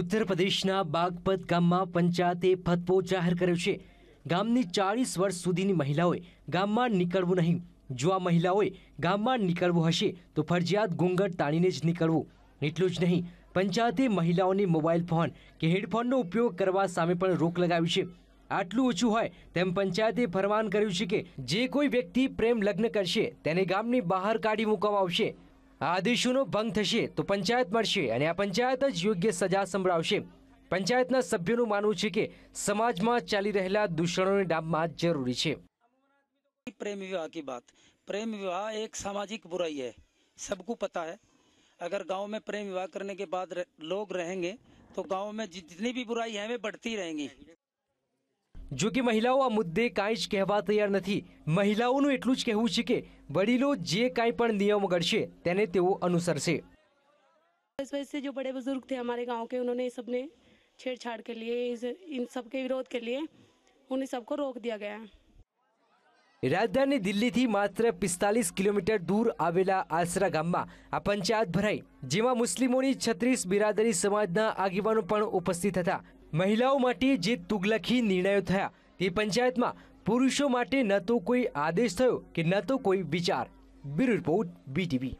ઉત્તર પ્રદેશના બાગપત ગામમાં પંચાયતે ફતવો જાહેર કર્યો છે. ગામની ચાળીસ વર્ષ સુધીની મહિલાઓએ ગામમાં નીકળવું નહીં. જો આ મહિલાઓએ ગામમાં નીકળવું હશે, તો ફરજિયાત ઘૂંઘટ તાણીને જ નીકળવું. એટલું જ નહીં, પંચાયતે મહિલાઓને મોબાઈલ ફોન કે હેડફોનનો ઉપયોગ કરવા સામે પણ રોક લગાવી છે. આટલું ઓછું હોય તેમ પંચાયતે ફરમાન કર્યું છે કે, જે કોઈ વ્યક્તિ પ્રેમ લગ્ન કરશે, તેને ગામની બહાર કાઢી મૂકવામાં આવશે. આ આદેશોનો ભંગ થશે તો પંચાયત મળશે અને આ પંચાયત જ યોગ્ય સજા સંભળાવશે પંચાયતના સભ્યોનું માનવું છે કે સમાજમાં ચાલી રહેલા દૂષણોને ડામમાં જરૂરી છે प्रेम विवाह की बात प्रेम विवाह एक सामाजिक बुराई है सबको पता है अगर गांव में प्रेम विवाह करने के बाद र- लोग रहेंगे तो गांव में जि- जितनी भी बुराई है वे बढ़ती रहेंगी જો કે મહિલાઓ આ મુદ્દે કાંઈ જ કહેવા તૈયાર નથી મહિલાઓનું એટલું જ કહેવું છે કે વડીલો જે કાંઈ પણ નિયમો ઘડશે તેને તેઓ અનુસરશે इस वजह से जो बड़े बुजुर्ग थे हमारे गांव के उन्होंने ये सबने छेड़छाड़ के लिए इस, इन सब के विरोध के लिए उन्हें सबको रोक दिया गया है રાજધાની દિલ્હીથી માત્ર પિસ્તાલીસ કિલોમીટર દૂર આવેલા આસરા ગામમાં આ પંચાયત ભરાઈ જેમાં મુસ્લિમોની છત્રીસ બિરાદરી સમાજના આગેવાનો પણ ઉપસ્થિત હતા મહિલાઓ માટે જે તુગલખી નિર્ણયો થયા, તે પંચાયતમાં પુરુષો માટે ન તો કોઈ આદેશ થયો કે ન તો કોઈ વિચાર. Bureau report BTV